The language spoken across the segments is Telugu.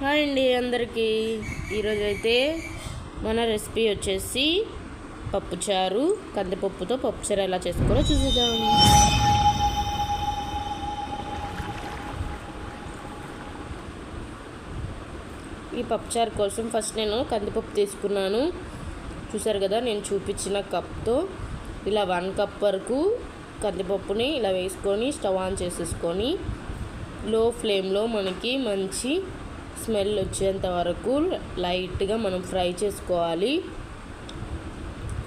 హాయ్ అండి అందరికీ. ఈరోజు అయితే మన రెసిపీ వచ్చేసి పప్పుచారు కందిపప్పుతో పప్పుచారు ఎలా చేసుకోవాలో చూసేద్దాం. ఈ పప్పుచారు కోసం ఫస్ట్ నేను కందిపప్పు తీసుకున్నాను. చూసారు కదా నేను చూపించిన కప్తో ఇలా వన్ కప్ వరకు కందిపప్పుని ఇలా వేసుకొని స్టవ్ ఆన్ చేసేసుకొని లో ఫ్లేమ్లో మనకి మంచి స్మెల్ వచ్చేంత వరకు లైట్గా మనం ఫ్రై చేసుకోవాలి.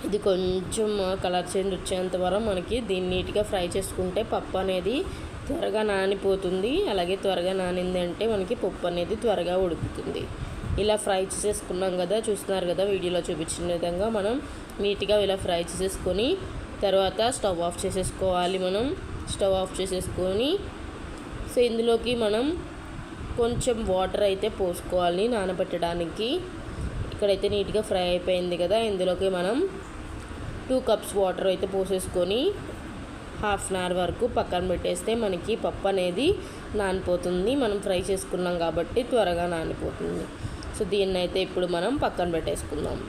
ఇది కొంచెం కలర్ చేంజ్ వచ్చేంత వరకు మనకి దీన్ని నీట్గా ఫ్రై చేసుకుంటే పప్పు అనేది త్వరగా నానిపోతుంది. అలాగే త్వరగా నానింది అంటే మనకి పప్పు అనేది త్వరగా ఉడుకుతుంది. ఇలా ఫ్రై చేసేసుకున్నాం కదా చూస్తున్నారు కదా వీడియోలో చూపించిన విధంగా మనం నీట్గా ఇలా ఫ్రై చేసేసుకొని తర్వాత స్టవ్ ఆఫ్ చేసేసుకోవాలి మనం. స్టవ్ ఆఫ్ చేసేసుకొని సో ఇందులోకి మనం కొంచెం వాటర్ అయితే పోసుకోవాలి నానబెట్టడానికి. ఇక్కడైతే నీట్గా ఫ్రై అయిపోయింది కదా ఇందులోకి మనం టూ కప్స్ వాటర్ అయితే పోసేసుకొని హాఫ్ అన్ అవర్ వరకు పక్కన పెట్టేస్తే మనకి పప్పు అనేది నానిపోతుంది. మనం ఫ్రై చేసుకున్నాం కాబట్టి త్వరగా నానిపోతుంది. సో దీన్ని అయితే ఇప్పుడు మనం పక్కన పెట్టేసుకుందాం.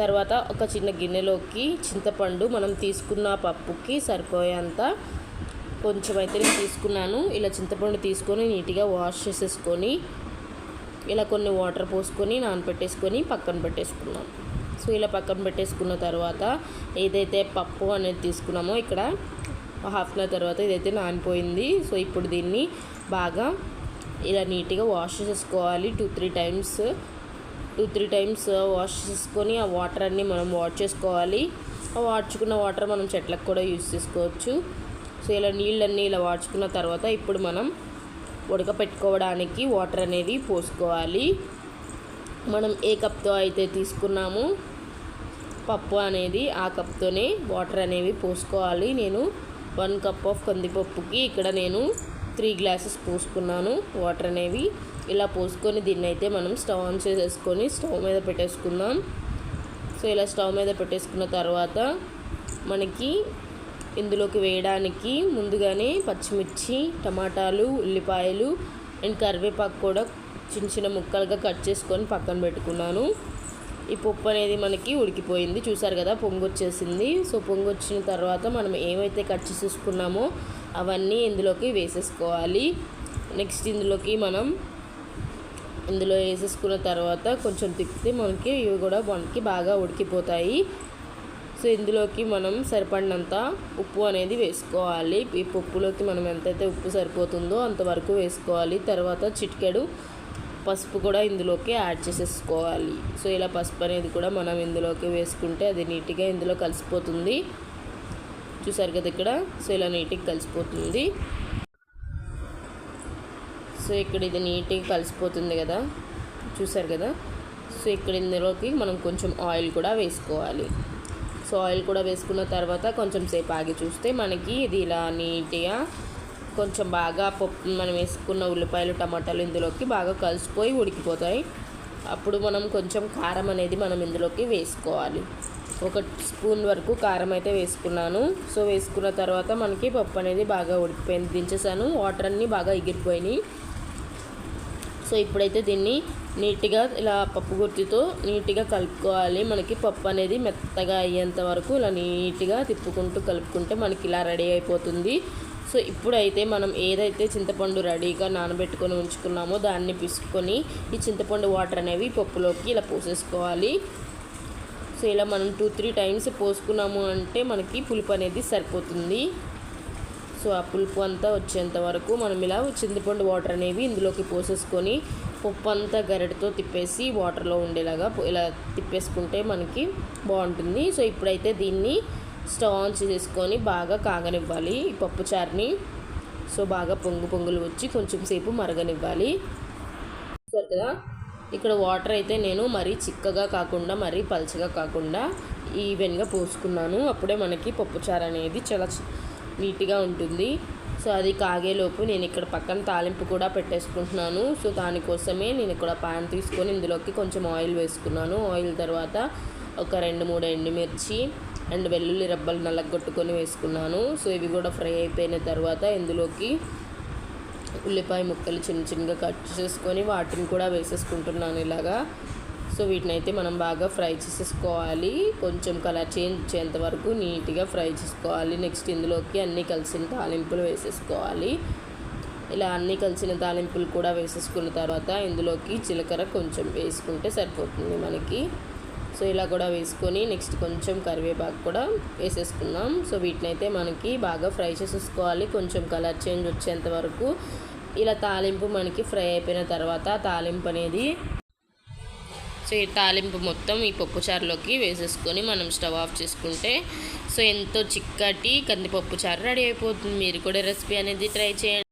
తర్వాత ఒక చిన్న గిన్నెలోకి చింతపండు మనం తీసుకున్న పప్పుకి సరిపోయేంత కొంచెం అయితే నేను తీసుకున్నాను. ఇలా చింతపండు తీసుకొని నీట్గా వాష్ చేసేసుకొని ఇలా కొన్ని వాటర్ పోసుకొని నానబెట్టేసుకొని పక్కన పెట్టేసుకున్నాను సో ఇలా పక్కన పెట్టేసుకున్న తర్వాత ఏదైతే పప్పు అనేది తీసుకున్నామో ఇక్కడ హాఫ్ అన్ అవర్ తర్వాత ఇదైతే నానిపోయింది. సో ఇప్పుడు దీన్ని బాగా ఇలా నీట్గా వాష్ చేసుకోవాలి two three times two three times wash చేసుకొని ఆ వాటర్ అన్నీ మనం వాష్ చేసుకోవాలి. ఆ వాడ్చుకున్న వాటర్ మనం చెట్లకు కూడా యూజ్ చేసుకోవచ్చు. సో ఇలా నీళ్ళన్నీ ఇలా వాడ్చుకున్న తర్వాత ఇప్పుడు మనం ఉడకపెట్టుకోవడానికి వాటర్ అనేది పోసుకోవాలి. మనం ఏ కప్తో అయితే తీసుకున్నామో పప్పు అనేది ఆ కప్తోనే వాటర్ అనేవి పోసుకోవాలి. నేను వన్ కప్ ఆఫ్ కందిపప్పుకి ఇక్కడ నేను త్రీ గ్లాసెస్ పోసుకున్నాను వాటర్ అనేవి. ఇలా పోసుకొని దీన్ని అయితే మనం స్టవ్ ఆన్ చేసేసుకొని స్టవ్ మీద పెట్టేసుకుందాం. సో ఇలా స్టవ్ మీద పెట్టేసుకున్న తర్వాత మనకి ఇందులోకి వేయడానికి ముందుగానే పచ్చిమిర్చి టమాటాలు ఉల్లిపాయలు అండ్ కరివేపాకు కూడా చిన్న చిన్న ముక్కలుగా కట్ చేసుకొని పక్కన పెట్టుకున్నాను. ఈ పప్పు అనేది మనకి ఉడికిపోయింది. చూసారు కదా పొంగు వచ్చేసింది. సో పొంగు వచ్చిన తర్వాత మనం ఏమైతే కట్ చేసేసుకున్నామో అవన్నీ ఇందులోకి వేసేసుకోవాలి. నెక్స్ట్ ఇందులోకి మనం ఇందులో వేసేసుకున్న తర్వాత కొంచెం తిప్పితే మనకి ఇవి కూడా మనకి బాగా ఉడికిపోతాయి. సో ఇందులోకి మనం సరిపడినంత ఉప్పు అనేది వేసుకోవాలి. ఈ పప్పులోకి మనం ఎంతైతే ఉప్పు సరిపోతుందో అంతవరకు వేసుకోవాలి. తర్వాత చిటికెడు పసుపు కూడా ఇందులోకి యాడ్ చేసేసుకోవాలి. సో ఇలా పసుపు అనేది కూడా మనం ఇందులోకి వేసుకుంటే అది నీట్గా ఇందులో కలిసిపోతుంది. చూసారు కదా ఇక్కడ? సో ఇలా నీట్గా కలిసిపోతుంది. సో ఇక్కడ ఇది నీట్గా కలిసిపోతుంది కదా? చూసారు కదా? సో ఇక్కడ ఇందులోకి మనం కొంచెం ఆయిల్ కూడా వేసుకోవాలి. సో ఆయిల్ కూడా వేసుకున్న తర్వాత కొంచెం సేపు ఆగి చూస్తే మనకి ఇది ఇలా నీట్గా కొంచెం బాగా పప్పు మనం వేసుకున్న ఉల్లిపాయలు టమాటాలు ఇందులోకి బాగా కలిసిపోయి ఉడికిపోతాయి. అప్పుడు మనం కొంచెం కారం అనేది మనం ఇందులోకి వేసుకోవాలి. ఒక స్పూన్ వరకు కారం అయితే వేసుకున్నాను. సో వేసుకున్న తర్వాత మనకి పప్పు అనేది బాగా ఉడికిపోయింది. దించేసాను. వాటర్ అన్నీ బాగా ఎగిరిపోయినాయి. సో ఇప్పుడైతే దీన్ని నీట్గా ఇలా పప్పు గుర్తితో నీట్గా కలుపుకోవాలి. మనకి పప్పు అనేది మెత్తగా అయ్యేంత వరకు ఇలా నీట్గా తిప్పుకుంటూ కలుపుకుంటే మనకి ఇలా రెడీ అయిపోతుంది. సో ఇప్పుడైతే మనం ఏదైతే చింతపండు రెడీగా నానబెట్టుకొని ఉంచుకున్నామో దాన్ని పిసుకొని ఈ చింతపండు వాటర్ అనేవి పప్పులోకి ఇలా పోసేసుకోవాలి. సో ఇలా మనం టూ త్రీ టైమ్స్ పోసుకున్నాము అంటే మనకి పులుపు అనేది సరిపోతుంది. సో ఆ పులుపు అంతా వచ్చేంత వరకు మనం ఇలా చింతపండు వాటర్ అనేవి ఇందులోకి పోసేసుకొని పప్పు అంతా గరిటతో తిప్పేసి వాటర్లో ఉండేలాగా ఇలా తిప్పేసుకుంటే మనకి బాగుంటుంది. సో ఇప్పుడైతే దీన్ని స్టవ్ ఆన్ బాగా కాగనివ్వాలి ఈ పప్పు చారుని. సో బాగా పొంగు పొంగులు వచ్చి కొంచెం సేపు మరగనివ్వాలి. కదా? ఇక్కడ వాటర్ అయితే నేను మరీ చిక్కగా కాకుండా మరీ పల్చగా కాకుండా ఈవెన్గా పోసుకున్నాను. అప్పుడే మనకి పప్పుచారు అనేది చాలా నీట్గా ఉంటుంది. సో అది కాగేలోపు నేను ఇక్కడ పక్కన తాలింపు కూడా పెట్టేసుకుంటున్నాను. సో దానికోసమే నేను ఇక్కడ పాన్ తీసుకొని ఇందులోకి కొంచెం ఆయిల్ వేసుకున్నాను. ఆయిల్ తర్వాత ఒక రెండు మూడు ఎండుమిర్చి అండ్ వెల్లుల్లి రబ్బలు నల్లగొట్టుకొని వేసుకున్నాను. సో ఇవి కూడా ఫ్రై అయిపోయిన తర్వాత ఇందులోకి ఉల్లిపాయ ముక్కలు చిన్న చిన్నగా కట్ చేసుకొని వాటిని కూడా వేసేసుకుంటున్నాను ఇలాగా. సో వీటిని అయితే మనం బాగా ఫ్రై చేసేసుకోవాలి. కొంచెం కలర్ చేంజ్ వచ్చేంత వరకు నీట్గా ఫ్రై చేసుకోవాలి. నెక్స్ట్ ఇందులోకి అన్నీ కలిసిన తాలింపులు వేసేసుకోవాలి. ఇలా అన్నీ కలిసిన తాలింపులు కూడా వేసేసుకున్న తర్వాత ఇందులోకి జీలకర్ర కొంచెం వేసుకుంటే సరిపోతుంది మనకి. సో ఇలా కూడా వేసుకొని నెక్స్ట్ కొంచెం కరివేపాకు కూడా వేసేసుకున్నాం సో వీటిని అయితే మనకి బాగా ఫ్రై చేసేసుకోవాలి. కొంచెం కలర్ చేంజ్ వచ్చేంత వరకు. ఇలా తాలింపు మనకి ఫ్రై అయిపోయిన తర్వాత తాలింపు అనేది సో ఈ తాలింపు మొత్తం ఈ పప్పుచారులోకి వేసేసుకొని మనం స్టవ్ ఆఫ్ చేసుకుంటే సో ఎంతో చిక్కటి కందిపప్పు చారు రెడీ అయిపోతుంది. మీరు కూడా రెసిపీ అనేది ట్రై చేయండి.